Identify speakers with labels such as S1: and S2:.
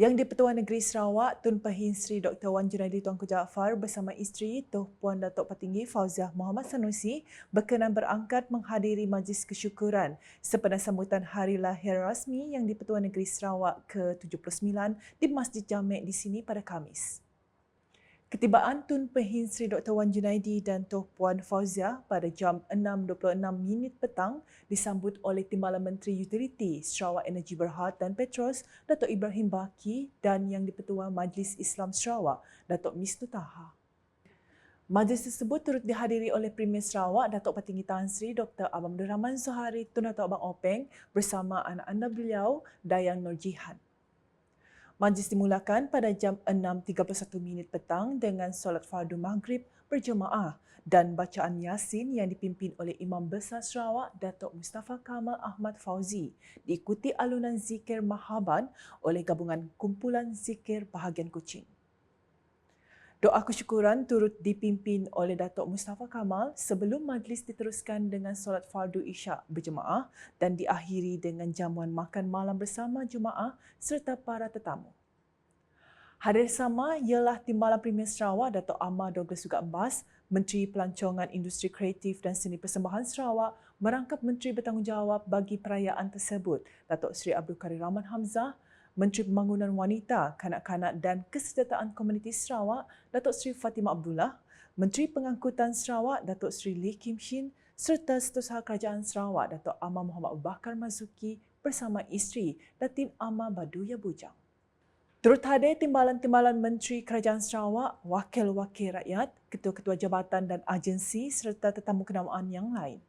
S1: Yang di-Pertuan Negeri Sarawak, Tun Pehin Sri Dr. Wan Junaidi Tuanku Jaafar bersama isteri Tuh Puan Datuk Petinggi Fauziah Muhammad Sanusi berkenan berangkat menghadiri majlis kesyukuran sempena sambutan Hari Lahir Rasmi yang di-Pertuan Negeri Sarawak ke-79 di Masjid Jamek di sini pada Khamis. Ketibaan Tun Pehin Sri Dr. Wan Junaidi dan Tuh Puan Fauziah pada jam 6.26 minit petang disambut oleh Timbalan Menteri Utiliti Sarawak Energi Berhad dan Petros Datuk Ibrahim Baki dan Yang di-Pertua Majlis Islam Sarawak Datuk Misnu Taha. Majlis tersebut turut dihadiri oleh Premier Sarawak Datuk Petinggi Tan Sri Dr. Abang Abdul Rahman Zuhari Tun Datuk Abang Openg bersama anak-anak beliau Dayang Nur Jihan. Majlis dimulakan pada jam 6.31 minit petang dengan solat fardu maghrib berjemaah dan bacaan Yasin yang dipimpin oleh Imam Besar Sarawak Datuk Mustafa Kamal Ahmad Fauzi diikuti alunan zikir mahaban oleh gabungan kumpulan zikir bahagian Kuching. Doa kesyukuran turut dipimpin oleh Datuk Mustafa Kamal sebelum majlis diteruskan dengan solat fardu isyak berjemaah dan diakhiri dengan jamuan makan malam bersama jemaah serta para tetamu. Hadir sama ialah Timbalan Premier Sarawak Datuk Ahmad Douglas juga Embas, Menteri Pelancongan Industri Kreatif dan Seni Persembahan Sarawak merangkap Menteri Bertanggungjawab bagi perayaan tersebut, Datuk Seri Abdul Karim Rahman Hamzah, Menteri Pembangunan Wanita, Kanak-Kanak dan Kesejahteraan Komuniti Sarawak, Datuk Seri Fatimah Abdullah, Menteri Pengangkutan Sarawak, Datuk Seri Lee Kim Shin serta Setiausaha Kerajaan Sarawak, Datuk Amar Muhammad Bakar Mazuki bersama isteri Datin Amar Baduya Bujang. Turut hadir timbalan-timbalan Menteri Kerajaan Sarawak, Wakil-Wakil Rakyat, Ketua-Ketua Jabatan dan Agensi serta tetamu kenamaan yang lain.